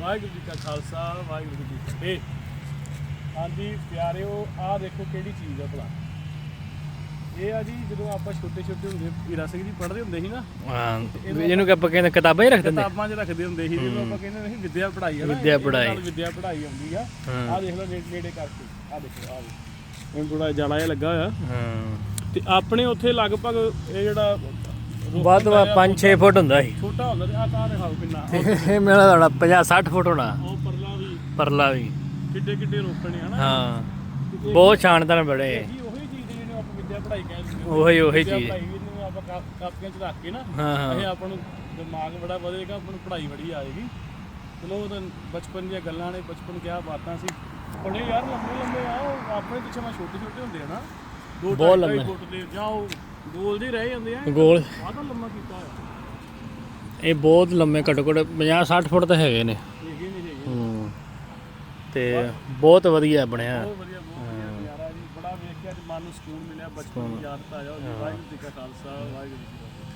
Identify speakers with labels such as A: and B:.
A: ਵਾਹਿਗੁਰੂ ਜੀ ਕਾ ਖਾਲਸਾ ਵਾਹਿਗੁਰੂ ਜੀ ਕੀ ਫਤਿਹ। ਹਾਂਜੀ ਪਿਆਰਿਓ ਆਹ ਦੇਖੋ ਕਿਹੜੀ ਚੀਜ਼ ਆ ਭਲਾ। ਇਹ ਆ ਜੀ ਜਦੋਂ ਆਪਾਂ ਛੋਟੇ ਛੋਟੇ ਹੁੰਦੇ ਹੀਰਾ ਸਿੰਘ ਜੀ ਪੜ੍ਹਦੇ ਹੁੰਦੇ ਸੀ ਨਾ।
B: ਹਾਂ ਵੀ ਜਿਹਨੂੰ ਕਿ ਆਪਾਂ ਕਹਿੰਦੇ ਕਿਤਾਬਾਂ ਹੀ ਰੱਖ ਦਿੰਦੇ।
A: ਕਿਤਾਬਾਂ 'ਚ ਰੱਖਦੇ ਹੁੰਦੇ ਸੀ ਜਦੋਂ ਆਪਾਂ ਕਹਿੰਦੇ ਸੀ ਵਿਦਿਆ ਪੜ੍ਹਾਈ ਹੈ ਨਾ
B: ਵਿਦਿਆ ਪੜ੍ਹਾਈ।
A: ਵਿਦਿਆ ਪੜ੍ਹਾਈ ਆਉਂਦੀ ਆ। ਆਹ ਦੇਖ ਲਓ ਨੇੜੇ ਨੇੜੇ ਕਰਕੇ ਆਹ ਦੇਖੋ ਆਹ ਇਹ ਥੋੜਾ ਜਾਲਾ ਜਿਹਾ ਲੱਗਾ ਹੋਇਆ।
B: ਹਾਂ।
A: ਤੇ ਆਪਣੇ ਉੱਥੇ ਲਗਭਗ ਇਹ ਜਿਹੜਾ
B: ਵੱਧ ਵਾ
A: ਆ,
B: 5-6 ਫੁੱਟ ਹੁੰਦਾ ਸੀ।
A: ਛੋਟਾ ਹੁੰਦਾ ਤੇ ਆਹ ਤਾਂ ਦਿਖਾਓ ਕਿੰਨਾ।
B: ਇਹ ਮੇਰਾ ਹੋਣਾ 50-60 ਫੁੱਟ ਹੋਣਾ।
A: ਉਹ ਪਰਲਾ ਵੀ।
B: ਪਰਲਾ ਵੀ।
A: ਕਿੱਡੇ ਕਿੱਡੇ ਰੋਪਣੇ ਹਨਾ
B: ਹਾਂ। ਬਹੁਤ ਸ਼ਾਨਦਾਰ ਬੜੇ।
A: ਇਹ ਉਹੀ ਚੀਜ਼ ਜਿਹਨੂੰ ਆਪਾਂ ਵਿਦਿਆ ਪੜ੍ਹਾਈ ਕਹਿੰਦੇ ਨੇ
B: ਉਹੀ ਉਹੀ
A: ਵਿਦਿਆ
B: ਚੀਜ਼।
A: ਪੜ੍ਹਾਈ ਨੂੰ ਆਪਾਂ ਕਾਪੀਆਂ 'ਚ ਰੱਖ ਕੇ ਨਾ ਇਹ ਆਪਾਂ ਨੂੰ ਦਿਮਾਗ ਬੜਾ ਵਧੇਗਾ ਆਪਾਂ ਨੂੰ ਪੜ੍ਹਾਈ ਬੜੀ ਆਏਗੀ ਚਲੋ ਉਹ ਤਾਂ ਬਚਪਨ ਦੀਆਂ ਗੱਲਾਂ ਨੇ ਬਚਪਨ ਕਿਆ ਬਾਤਾਂ ਸੀ। ਬੜੇ ਯਾਰ ਲੰਮੇ ਲੰਮੇ ਆ ਉਹ ਆਪਣੇ ਪਿੱਛੇ ਮੈਂ ਛੋਟੇ ਛੋਟੇ ਹੁੰਦੇ ਆ ਨਾ। ਦੋ
B: ਬਹੁਤ
A: ਢਾਈ- ਢਾਈ
B: ਲੰਮੇ।
A: ਫੁੱਟ ਦੇ ਜਾਂ ਉਹ ਗੋਲ ਦੇ ਰਹਿ ਜਾਂਦੇ ਆ।
B: ਗੋਲ।
A: ਆਹ ਤਾਂ ਲੰਮਾ ਕੀਤਾ ਹੋਇਆ।
B: ਇਹ ਬਹੁਤ ਲੰਮੇ ਘੱਟੋ ਘੱਟ 50-60 ਫੁੱਟ ਤਾਂ ਹੈਗੇ ਨੇ।
A: ਹੈਗੇ ਨਹੀਂ ਹੈਗੇ
B: ਹੂੰ। ਤੇ ਬਹੁਤ ਵਧੀਆ ਬਣਿਆ।
A: ਬਹੁਤ ਵਧੀਆ ਬਹੁਤ ਵਧੀਆ ਨਜ਼ਾਰਾ ਜੀ। ਬੜਾ ਵੇਖ ਕੇ ਅੱਜ ਮਨ ਨੂੰ ਸਕੂਨ ਮਿਲਿਆ ਬਚਪਨ ਦੀ ਯਾਦ ਤਾਜ਼ਾ ਹੋ ਗਈ। ਵਾਹਿਗੁਰੂ ਜੀ ਕਾ ਖਾਲਸਾ ਵਾਹਿਗੁਰੂ ਜੀ ਕੀ ਫਤਿਹ।